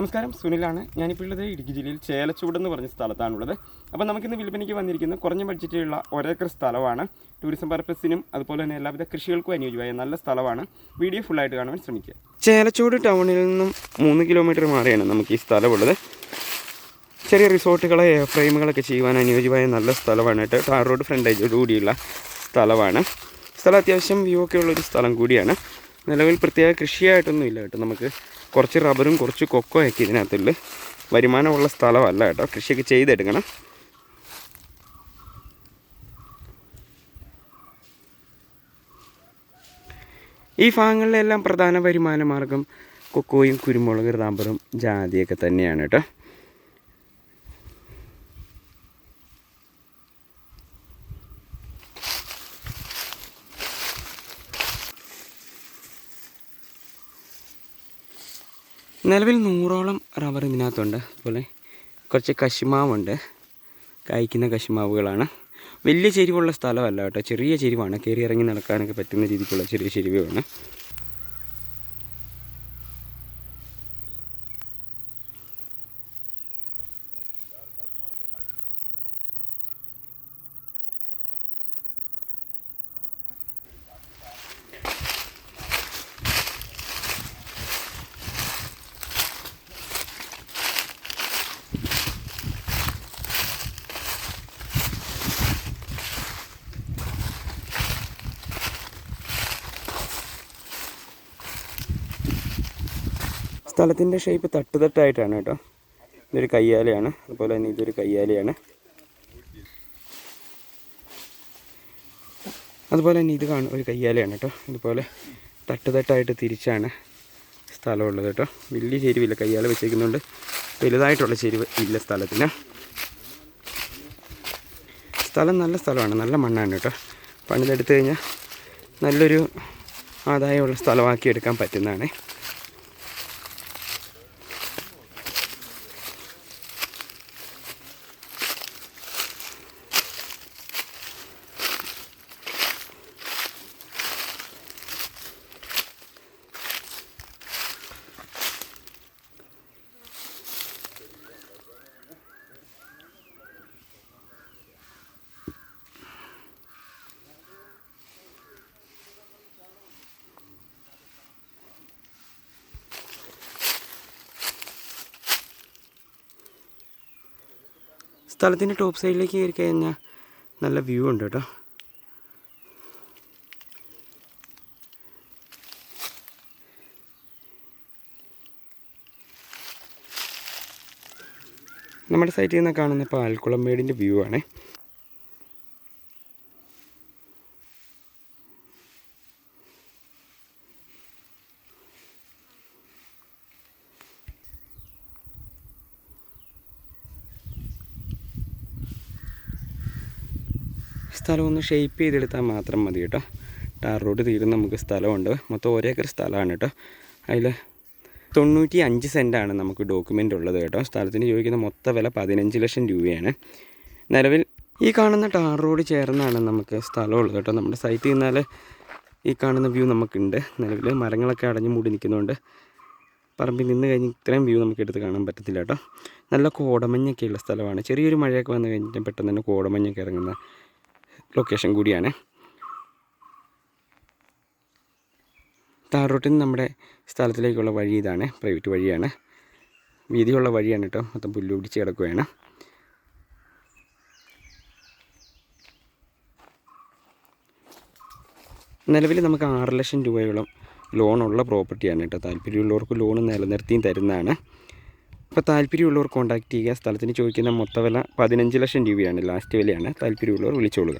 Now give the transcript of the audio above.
നമസ്കാരം സുനിലാണ്. ഞാനിപ്പോൾ ഉള്ളത് ഇടുക്കി ജില്ലയിൽ ചേലച്ചൂട് എന്ന് പറഞ്ഞ സ്ഥലത്താണുള്ളത്. അപ്പോൾ നമുക്കിന്ന് വിൽപ്പനയ്ക്ക് വന്നിരിക്കുന്ന കുറഞ്ഞ ബഡ്ജറ്റിലുള്ള ഒരേക്കർ സ്ഥലമാണ്. ടൂറിസം പർപ്പസിനും അതുപോലെ തന്നെ എല്ലാവിധ കൃഷികൾക്കും അനുയോജ്യമായ നല്ല സ്ഥലമാണ്. വീഡിയോ ഫുള്ളായിട്ട് കാണുവാൻ ശ്രമിക്കുക. ചേലച്ചൂട് ടൗണിൽ നിന്നും മൂന്ന് കിലോമീറ്റർ മാറിയാണ് നമുക്ക് ഈ സ്ഥലമുള്ളത്. ചെറിയ റിസോർട്ടുകളെ ഫ്രെയിമുകളൊക്കെ ചെയ്യുവാൻ അനുയോജ്യമായ നല്ല സ്ഥലമാണ് കേട്ടോ. ടാർ റോഡ് ഫ്രണ്ടേജോടുകൂടിയുള്ള സ്ഥലമാണ്. സ്ഥലം അത്യാവശ്യം വ്യൂ ഒക്കെ ഉള്ളൊരു സ്ഥലം കൂടിയാണ്. നിലവിൽ പ്രത്യേക കൃഷിയായിട്ടൊന്നും ഇല്ല കേട്ടോ നമുക്ക്. കുറച്ച് റബ്ബറും കുറച്ച് കൊക്കോയൊക്കെ ഇതിനകത്തുള്ള വരുമാനമുള്ള സ്ഥലമല്ല കേട്ടോ. കൃഷിയൊക്കെ ചെയ്തെടുക്കണം. ഈ ഭാഗങ്ങളിലെല്ലാം പ്രധാന വരുമാന മാർഗം കൊക്കോയും കുരുമുളക് റബ്ബറും ജാതിയൊക്കെ തന്നെയാണ് കേട്ടോ. നിലവിൽ നൂറോളം റബ്ബർ ഇതിനകത്തുണ്ട്. അതുപോലെ കുറച്ച് കശുമാവുണ്ട്. കായ്ക്കുന്ന കശുമാവുകളാണ്. വലിയ ചെരിവുള്ള സ്ഥലമല്ല കേട്ടോ. ചെറിയ ചെരിവാണ്. കയറി ഇറങ്ങി നടക്കാനൊക്കെ പറ്റുന്ന രീതിക്കുള്ള ചെറിയ ചെരിവാണ് സ്ഥലത്തിന്റെ ഷേപ്പ് തട്ടുതട്ടായിട്ടാണ് കേട്ടോ. ഇതൊരു കയ്യാലയാണ്. അതുപോലെ തന്നെ ഇതൊരു കയ്യാലയാണ്. അതുപോലെ തന്നെ ഇത് കാണും ഒരു കയ്യാലയാണ് കേട്ടോ. അതുപോലെ തട്ടുതട്ടായിട്ട് തിരിച്ചാണ് സ്ഥലമുള്ളത് കേട്ടോ. വലിയ ചെരുവില്ല കയ്യാല വെച്ചേക്കുന്നുണ്ട്. വലുതായിട്ടുള്ള ചെരുവ് ഇല്ല സ്ഥലത്തിന്. സ്ഥലം നല്ല സ്ഥലമാണ്. നല്ല മണ്ണാണ് കേട്ടോ. പണിതെടുത്തു കഴിഞ്ഞാൽ നല്ലൊരു ആദായമുള്ള സ്ഥലമാക്കി എടുക്കാൻ പറ്റുന്നതാണ്. സ്ഥലത്തിന്റെ ടോപ്പ് സൈഡിലേക്ക് കയറി കഴിഞ്ഞാൽ നല്ല വ്യൂ ഉണ്ട് കേട്ടോ. നമ്മുടെ സൈറ്റിൽ നിന്ന് കാണുന്ന പാൽക്കുളം മേടിന്റെ വ്യൂ ആണേ. സ്ഥലം ഒന്ന് ഷേപ്പ് ചെയ്തെടുത്താൽ മാത്രം മതി കേട്ടോ. ടാർ റോഡ് തീരുന്ന നമുക്ക് സ്ഥലമുണ്ട്. മൊത്തം ഒരേക്കർ സ്ഥലമാണ് കേട്ടോ. അതിൽ തൊണ്ണൂറ്റി അഞ്ച് സെന്റാണ് നമുക്ക് ഡോക്യുമെന്റ് ഉള്ളത് കേട്ടോ. സ്ഥലത്തിന് ചോദിക്കുന്ന മൊത്ത വില പതിനഞ്ച് ലക്ഷം രൂപയാണ്. നിലവിൽ ഈ കാണുന്ന ടാർ റോഡ് ചേർന്നാണ് നമുക്ക് സ്ഥലമുള്ളത് കേട്ടോ. നമ്മുടെ സൈറ്റിൽ നിന്നാൽ ഈ കാണുന്ന വ്യൂ നമുക്കുണ്ട്. നിലവിൽ മരങ്ങളൊക്കെ അടഞ്ഞു മൂടി നിൽക്കുന്നതുകൊണ്ട് പറമ്പിൽ നിന്ന് കഴിഞ്ഞ് ഇത്രയും വ്യൂ നമുക്ക് എടുത്ത് കാണാൻ പറ്റത്തില്ല കേട്ടോ. നല്ല കോടമഞ്ഞൊക്കെ ഉള്ള സ്ഥലമാണ്. ചെറിയൊരു മഴയൊക്കെ വന്നു കഴിഞ്ഞാൽ പെട്ടെന്ന് തന്നെ കോടമഞ്ഞൊക്കെ ഇറങ്ങുന്ന ലൊക്കേഷൻ കൂടിയാണ്. താർ റൂട്ടിൽ നിന്ന് നമ്മുടെ സ്ഥലത്തിലേക്കുള്ള വഴി ഇതാണ് പ്രൈവറ്റ് വഴിയാണ്. വീതിയുള്ള വഴിയാണ് കേട്ടോ മൊത്തം പുല്ല് പിടിച്ച് കിടക്കുകയാണ്. നിലവിൽ നമുക്ക് ആറ് ലക്ഷം രൂപയോളം ലോണുള്ള പ്രോപ്പർട്ടിയാണ് കേട്ടോ താല്പര്യമുള്ളവർക്ക് ലോൺ നിലനിർത്തിയും തരുന്നതാണ്. അപ്പോൾ താല്പര്യമുള്ളവർ കോൺടാക്റ്റ് ചെയ്യുക. സ്ഥലത്തിന് ചോദിക്കുന്ന മൊത്തവില പതിനഞ്ച് ലക്ഷം രൂപയാണ്. ലാസ്റ്റ് വിലയാണ്. താല്പര്യമുള്ളവർ വിളിച്ചോളുക.